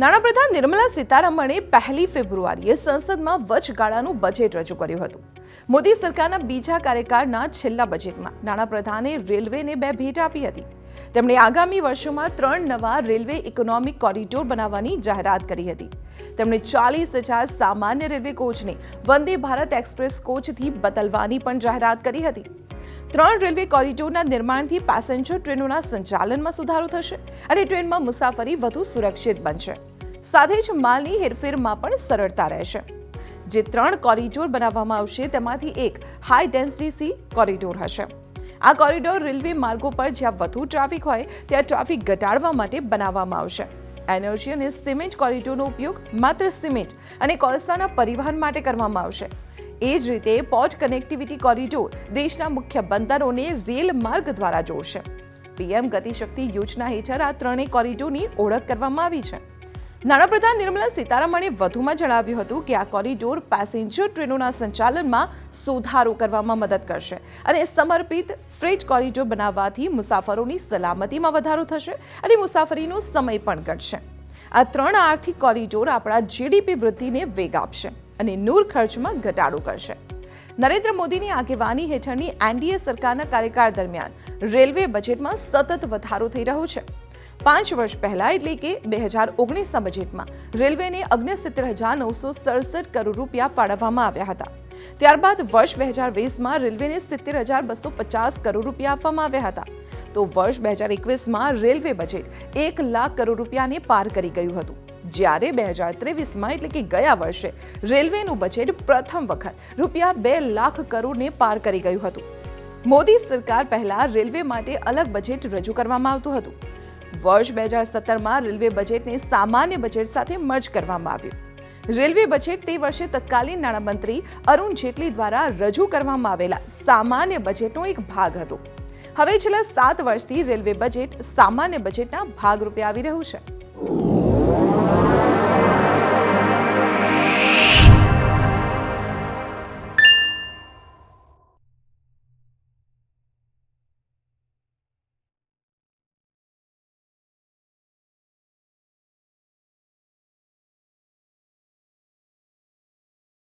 નાણાપ્રધાન નિર્મલા સીતારમણે પહેલી ફેબ્રુઆરીએ સંસદમાં વચગાળાનું બજેટ રજૂ કર્યું હતું. મોદી સરકારના બીજા કાર્યકાળના છેલ્લા બજેટમાં નાણાપ્રધાને રેલવેને બે ભેટ આપી હતી. તેમણે આગામી વર્ષોમાં ત્રણ નવા રેલવે ઇકોનોમિક કોરિડોર બનાવવાની જાહેરાત કરી હતી. તેમણે ચાલીસ હજાર સામાન્ય રેલવે કોચને વંદે ભારત એક્સપ્રેસ કોચથી બદલવાની પણ જાહેરાત કરી હતી. ત્રણ રેલવે કોરિડોરના નિર્માણથી પેસેન્જર ટ્રેનોના સંચાલનમાં સુધારો થશે અને ટ્રેનમાં મુસાફરી વધુ સુરક્ષિત બનશે. સાથે જ માલની હેરફેરમાં પણ સરળતા રહેશે. જે ત્રણ કોરિડોર બનાવવામાં આવશે, તેમાંથી એક હાઈ ડેન્સિટી સી કોરિડોર હશે. આ કોરિડોર રેલવે માર્ગો પર જ્યાં વધુ ટ્રાફિક હોય, ત્યાં ટ્રાફિક ઘટાડવા માટે બનાવવામાં આવશે. એનર્જી અને સિમેન્ટ કોરિડોરનો ઉપયોગ માત્ર સિમેન્ટ અને કોલસાના પરિવહન માટે કરવામાં આવશે. એ જ રીતે પોર્ટ કનેક્ટિવિટી કોરિડોર દેશના મુખ્ય બંદરોને રેલ માર્ગ દ્વારા જોડશે. પીએમ ગતિશક્તિ યોજના હેઠળ આ ત્રણેય કોરિડોરની ઓળખ કરવામાં આવી છે. નાણાપ્રધાન નિર્મલા સીતારમણે વધુમાં જણાવ્યું હતું કે આ કોરિડોર પેસેન્જર ટ્રેનોના સંચાલનમાં સુધારો કરવામાં મદદ કરશે અને સમર્પિત ફ્રેટ કોરિડોર બનાવવાથી મુસાફરોની સલામતીમાં વધારો થશે અને મુસાફરીનો સમય પણ ઘટશે. આ ત્રણ આર્થિક કોરિડોર આપણા જીડીપી વૃદ્ધિને વેગ આપશે. અને નૂર ખર્ચમાં ઘટાડો કરશે. નરેન્દ્ર મોદીની આગેવાની હેઠળની એનડીએ સરકારના કાર્યકાળ દરમિયાન રેલવે બજેટમાં સતત વધારો થઈ રહ્યો છે. પાંચ વર્ષ પહેલા એટલે કે બે હજાર ઓગણીસના બજેટમાં રેલવેને અગ્નિસિત્તેર હજાર નવસો સડસઠ કરોડ રૂપિયા ફાળવવામાં આવ્યા હતા. ત્યારબાદ વર્ષ બે હજાર વીસમાં રેલવેને સિત્તેર હજાર બસો પચાસ કરોડ રૂપિયા આપવામાં આવ્યા હતા. તો વર્ષ બે હજાર એકવીસમાં રેલવે બજેટ એક લાખ કરોડ રૂપિયાને પાર કરી ગયું હતું. જ્યારે બે હજાર ત્રેવીસમાં એટલે કે ગયા વર્ષે રેલવેનું બજેટ પ્રથમ વખત રૂપિયા બે લાખ કરોડને પાર કરી ગયું હતું. મોદી સરકાર પહેલા રેલવે માટે અલગ બજેટ રજૂ કરવામાં આવતું હતું. વર્ષ બે હજાર સત્તરમાં રેલવે બજેટને સામાન્ય બજેટ સાથે મર્જ કરવામાં આવ્યું. રેલવે બજેટ તે વર્ષે તત્કાલીન નાણામંત્રી અરુણ જેટલી દ્વારા રજૂ કરવામાં આવેલા સામાન્ય બજેટનો એક ભાગ હતો. હવે છેલ્લા સાત વર્ષથી રેલવે બજેટ સામાન્ય બજેટના ભાગરૂપે આવી રહ્યું છે.